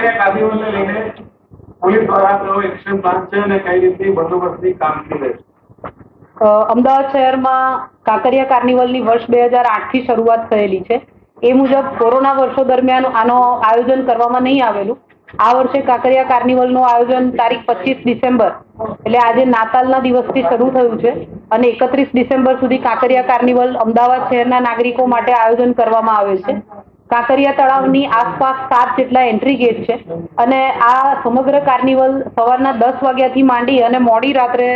કાંકરિયા કાદીઓને લઈને પોલીસ દ્વારા કયો એક્શન છે અને કઈ રીતની બંદોબસ્તની કામગીરી રહેશે? અમદાવાદ શહેરમાં કાંકરિયા કાર્નિવલની વર્ષ બે હજાર આઠથી શરૂઆત થયેલી છે. એ મુજબ કોરોના વર્ષો દરમિયાન આનો આયોજન કરવામાં નહીં આવેલું. આ વર્ષે કાંકરિયા કાર્નિવલનું આયોજન તારીખ પચીસ ડિસેમ્બર, એટલે આજે નાતાલના દિવસથી શરૂ થયું છે અને એકત્રીસ ડિસેમ્બર સુધી કાંકરિયા કાર્નિવલ અમદાવાદ શહેરના નાગરિકો માટે આયોજન કરવામાં આવે છે. કાંકરિયા તળાવની આસપાસ સાત જેટલા એન્ટ્રી ગેટ છે. અને આ સમગ્ર કાર્નિવલ સવારના દસ વાગ્યાથી માંડી અને મોડી રાત્રે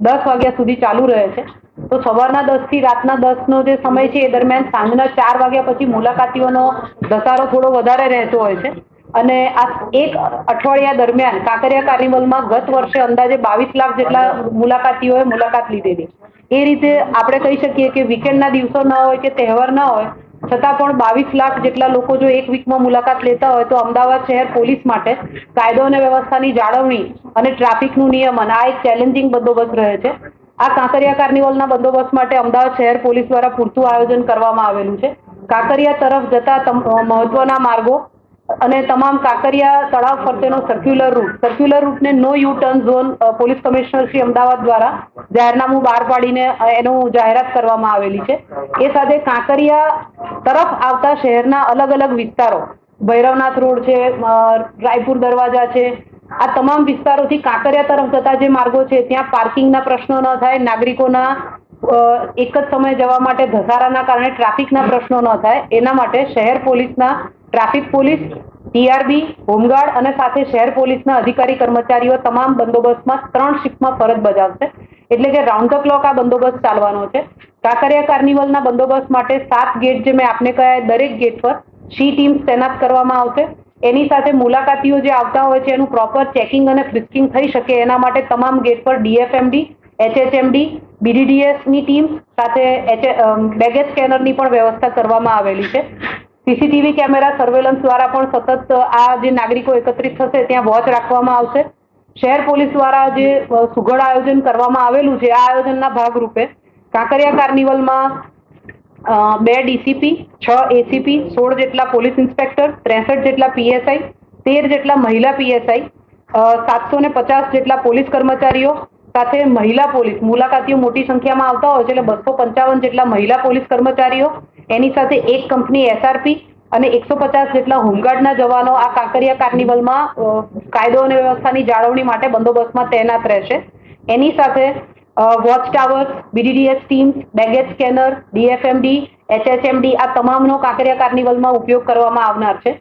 દસ વાગ્યા સુધી ચાલુ રહે છે. તો સવારના દસથી રાતના દસનો જે સમય છે એ દરમિયાન સાંજના ચાર વાગ્યા પછી મુલાકાતીઓનો ધસારો થોડો વધારે રહેતો હોય છે. અને આ એક અઠવાડિયા દરમિયાન કાંકરિયા કાર્નિવલમાં ગત વર્ષે અંદાજે બાવીસ લાખ જેટલા મુલાકાતીઓએ મુલાકાત લીધેલી. એ રીતે આપણે કહી શકીએ કે વીકેન્ડના દિવસો ન હોય કે તહેવાર ન હોય છતાં પણ બાવીસ લાખ જેટલા લોકો જો એક વીકમાં મુલાકાત લેતા હોય તો અમદાવાદ શહેર પોલીસ માટે કાયદો અને વ્યવસ્થાની જાળવણી અને ટ્રાફિકનું નિયમન આ એક ચેલેન્જિંગ બંદોબસ્ત રહે છે. આ કાંકરિયા કાર્નિવલના બંદોબસ્ત માટે અમદાવાદ શહેર પોલીસ દ્વારા પૂરતું આયોજન કરવામાં આવેલું છે. કાંકરિયા તરફ જતા મહત્વના માર્ગો અને તમામ કાંકરિયા તળાવ ફરતેનો circular route circular રૂટને no U turn zone police commissioner Shri Ahmedabad દ્વારા જાહેરનામું બહાર પાડીને એનું જાહેરાત કરવામાં આવેલી છે. એ સાથે કાંકરિયા તરફ આવતા શહેરના અલગ અલગ વિસ્તારો, ભૈરવનાથ રોડ છે રાયપુર દરવાજા છે, આ તમામ વિસ્તારોથી કાંકરિયા તરફ જતા જે માર્ગો છે, ત્યાં પાર્કિંગના પ્રશ્નો ન થાય, નાગરિકોના એક જ સમયે જવા માટે ધસારાના કારણે ટ્રાફિકના પ્રશ્નો ન થાય, એના માટે શહેર પોલીસના ટ્રાફિક પોલીસ, ટીઆરબી, હોમગાર્ડ અને સાથે શહેર પોલીસના અધિકારી કર્મચારીઓ તમામ બંદોબસ્તમાં ત્રણ શિફ્ટમાં ફરજ બજાવશે. એટલે કે રાઉન્ડ ધ ક્લોક આ બંદોબસ્ત ચાલવાનો છે. કાંકરિયા કાર્નિવલના બંદોબસ્ત માટે સાત ગેટ જે મેં આપને કહ્યા દરેક ગેટ પર સી ટીમ તૈનાત કરવામાં આવશે. એની સાથે મુલાકાતીઓ જે આવતા હોય છે, એનું પ્રોપર ચેકિંગ અને ફ્રિસ્કિંગ થઈ શકે એના માટે તમામ ગેટ પર ડીએફએમડી એચએચએમડી બીડીડીએસની ટીમ સાથે એચ બેગેજ સ્કેનરની પણ વ્યવસ્થા કરવામાં આવેલી છે. સીસીટીવી કેમેરા સર્વેલન્સ દ્વારા પણ સતત આ જે નાગરિકો એકત્રિત થશે, ત્યાં વોચ રાખવામાં આવશે. શહેર પોલીસ દ્વારા જે સુઘડ આયોજન કરવામાં આવેલું છે, આ આયોજનના ભાગરૂપે કાંકરિયા કાર્નિવલમાં બે ડીસીપી, છ એસીપી, સોળ જેટલા પોલીસ ઇન્સ્પેક્ટર, ત્રેસઠ જેટલા પીએસઆઈ, તેર જેટલા મહિલા પીએસઆઈ સાતસો ને પચાસ જેટલા પોલીસ કર્મચારીઓ સાથે મહિલા પોલીસ મુલાકાતીઓ મોટી સંખ્યામાં આવતા હોય છે એટલે બસો પંચાવન જેટલા મહિલા પોલીસ કર્મચારીઓ, એની સાથે એક કંપની એસઆરપી અને એકસો પચાસ જેટલા હોમગાર્ડના જવાનો આ કાંકરિયા કાર્નિવલમાં કાયદો અને વ્યવસ્થાની જાળવણી માટે બંદોબસ્તમાં તૈનાત રહેશે. એની સાથે watch towers BDDS teams baggage scanner DFMD HSMD આ તમામનો કાંકરિયા કાર્નિવલમાં ઉપયોગ કરવામાં આવનાર છે.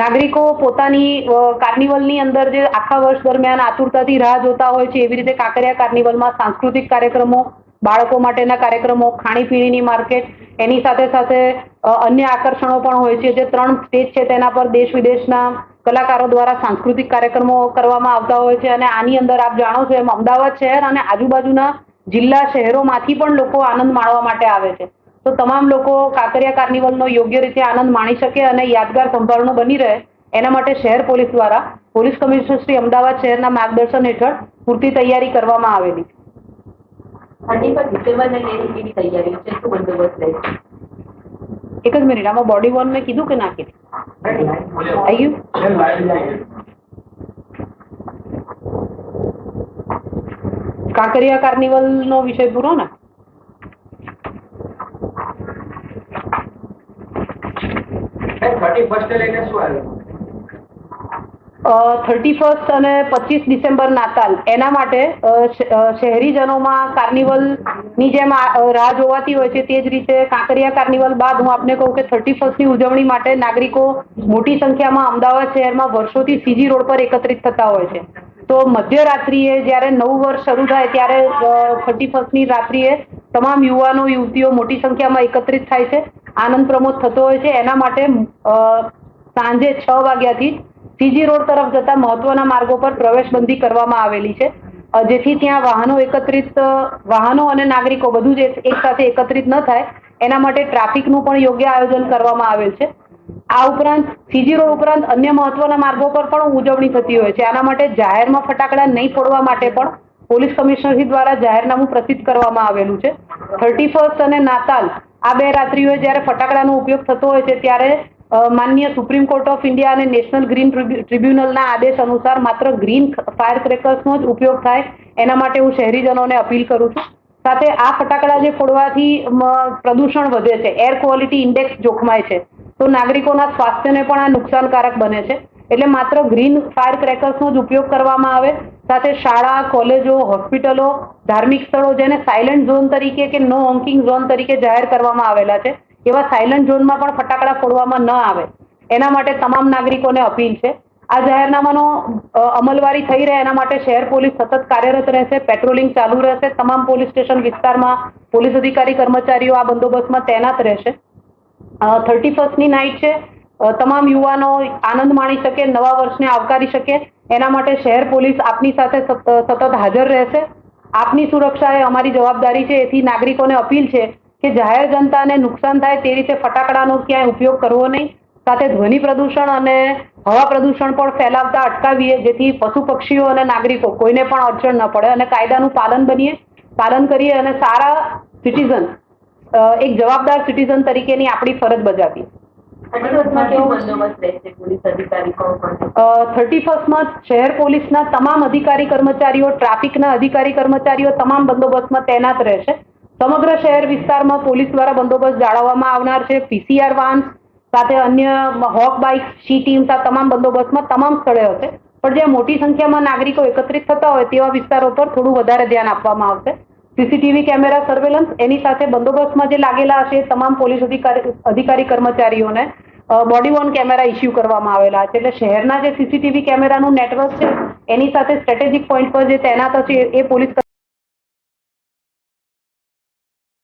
નાગરિકો પોતાની કાર્નિવલની અંદર જે આખા વર્ષ દરમિયાન આતુરતાથી રાહ જોતા હોય છે, એવી રીતે કાંકરિયા કાર્નિવલમાં સાંસ્કૃતિક કાર્યક્રમો, બાળકો માટેના કાર્યક્રમો, ખાણીપીણીની માર્કેટ, એની સાથે સાથે અન્ય આકર્ષણો પણ હોય છે. જે ત્રણ સ્ટેજ છે તેના પર દેશ વિદેશના કલાકારો દ્વારા સાંસ્કૃતિક કાર્યક્રમો કરવામાં આવતા હોય છે. અને આની અંદર આપ જાણો છો એમ અમદાવાદ શહેર અને આજુબાજુના જિલ્લા શહેરોમાંથી પણ લોકો આનંદ માણવા માટે આવે છે. તો તમામ લોકો કાંકરિયા કાર્નિવલનો યોગ્ય રીતે આનંદ માણી શકે અને યાદગાર સંભાળનો બની રહે એના માટે શહેર પોલીસ દ્વારા પોલીસ કમિશનર શ્રી અમદાવાદ શહેરના માર્ગદર્શન હેઠળ પૂરતી તૈયારી કરવામાં આવેલી. એક જ મિનિટ આમાં બોડી વોર્ન મેં કીધું કે ના કીધું? આવી ગયું કાંકરિયા કાર્નિવલનો વિષય પૂરો ને? થર્ટી ફર્સ્ટે થર્ટી ફર્સ્ટ અને પચીસ ડિસેમ્બર નાતાલ. એના માટે શહેરીજનોમાં કાર્નિવલની જેમ રાહ જોવાતી હોય છે તે જ રીતે કાંકરિયા કાર્નિવલ બાદ હું આપને કહું કે થર્ટી ફર્સ્ટની ઉજવણી માટે નાગરિકો મોટી સંખ્યામાં અમદાવાદ શહેરમાં વર્ષોથી સીજી રોડ પર એકત્રિત થતા હોય છે. તો મધ્યરાત્રિએ જ્યારે નવું વર્ષ શરૂ થાય ત્યારે થર્ટી ફર્સ્ટની રાત્રિએ તમામ યુવાનો, યુવતીઓ મોટી સંખ્યામાં એકત્રિત થાય છે. આનંદ પ્રમોદ થતો હોય છે. એના માટે સાંજે છ વાગ્યાથી સીજી રોડ તરફ જતા મહત્વના માર્ગો પર પ્રવેશબંધી કરવામાં આવેલી છે. જેથી ત્યાં વાહનો એકત્રિત વાહનો અને નાગરિકો બધું જ એક સાથે એકત્રિત ન થાય. એના માટે ટ્રાફિકનું પણ યોગ્ય આયોજન કરવામાં આવેલ છે. આ ઉપરાંત, સીજી રોડ ઉપરાંત અન્ય મહત્વના માર્ગો પર પણ ઉજવણી થતી હોય છે. આના માટે જાહેરમાં ફટાકડા નહીં ફોડવા માટે પણ પોલીસ કમિશનરશ્રી દ્વારા જાહેરનામું પ્રસિદ્ધ કરવામાં આવેલું છે. થર્ટી ફર્સ્ટ અને નાતાલ આ બે રાત્રિઓએ જ્યારે ફટાકડાનો ઉપયોગ થતો હોય છે ત્યારે માનનીય સુપ્રીમ કોર્ટ ઓફ ઇન્ડિયા અને નેશનલ ગ્રીન ટ્રિબ્યુ- ટ્રિબ્યુનલના આદેશ અનુસાર માત્ર ગ્રીન ફાયર ક્રેકર્સનો જ ઉપયોગ થાય. એના માટે હું શહેરીજનોને અપીલ કરું છું. સાથે આ ફટાકડા જે ફોડવાથી પ્રદૂષણ વધે છે, એર ક્વોલિટી ઇન્ડેક્સ જોખમાય છે. તો નાગરિકોના સ્વાસ્થ્યને પણ આ નુકસાનકારક બને છે. એટલે માત્ર ગ્રીન ફાયર ક્રેકર્સનો જ ઉપયોગ કરવામાં આવે. સાથે શાળા, કોલેજો, હોસ્પિટલો, ધાર્મિક સ્થળો જેને સાયલન્ટ ઝોન તરીકે કે નો હોંકિંગ ઝોન તરીકે જાહેર કરવામાં આવેલા છે. એવા સાયલન્ટ ઝોનમાં પણ ફટાકડા ફોડવામાં ન આવે. એના માટે તમામ નાગરિકોને અપીલ છે. આ જાહેરનામાનો અમલવારી થઈ રહે એના માટે શહેર પોલીસ સતત કાર્યરત રહેશે પેટ્રોલિંગ ચાલુ રહેશે, તમામ પોલીસ સ્ટેશન વિસ્તારમાં પોલીસ અધિકારી, કર્મચારીઓ આ બંદોબસ્તમાં તૈનાત રહેશે. થર્ટી ફર્સ્ટની નાઇટ છે. તમામ યુવાનો આનંદ માણી શકે, નવા વર્ષને આવકારી શકે. એના માટે શહેર પોલીસ આપની સાથે સતત હાજર રહેશે. આપની સુરક્ષા એ અમારી જવાબદારી છે, એથી નાગરિકોને અપીલ છે કે જાહેર જનતાને નુકસાન થાય તે રીતે ફટાકડાનો ક્યાંય ઉપયોગ કરવો નહીં. સાથે ધ્વનિ પ્રદૂષણ અને હવા પ્રદૂષણ પણ ફેલાવતા અટકાવીએ, જેથી પશુ પક્ષીઓ અને નાગરિકો કોઈને પણ અડચણ ન પડે અને કાયદાનું પાલન બનીએ, પાલન કરીએ અને સારા સિટીઝન એક જવાબદાર સિટીઝન તરીકેની આપણી ફરજ બજાવીએ. થર્ટી ફર્સ્ટમાં શહેર પોલીસના તમામ અધિકારી કર્મચારીઓ, ટ્રાફિકના અધિકારી કર્મચારીઓ તમામ બંદોબસ્તમાં તૈનાત રહેશે. સમગ્ર શહેર વિસ્તારમાં પોલીસ દ્વારા બંદોબસ્ત જાળવવામાં આવનાર છે. પીસીઆર વાહન સાથે અન્ય હોક બાઇક, સી ટીમ તમામ બંદોબસ્તમાં તમામ સ્થળે હશે. પણ જ્યાં મોટી સંખ્યામાં નાગરિકો એકત્રિત થતા હોય તેવા વિસ્તારો પર થોડું વધારે ધ્યાન આપવામાં આવશે. સીસીટીવી કેમેરા સર્વેલન્સ એની સાથે બંદોબસ્તમાં જે લાગેલા હશે તમામ પોલીસ અધિકારી અધિકારી કર્મચારીઓને બોડી વોર્ન કેમેરા ઇસ્યુ કરવામાં આવેલા છે. એટલે શહેરના જે સીસીટીવી કેમેરાનું નેટવર્ક છે, એની સાથે સ્ટ્રેટેજિક પોઈન્ટ પર જે તૈનાત હશે એ પોલીસ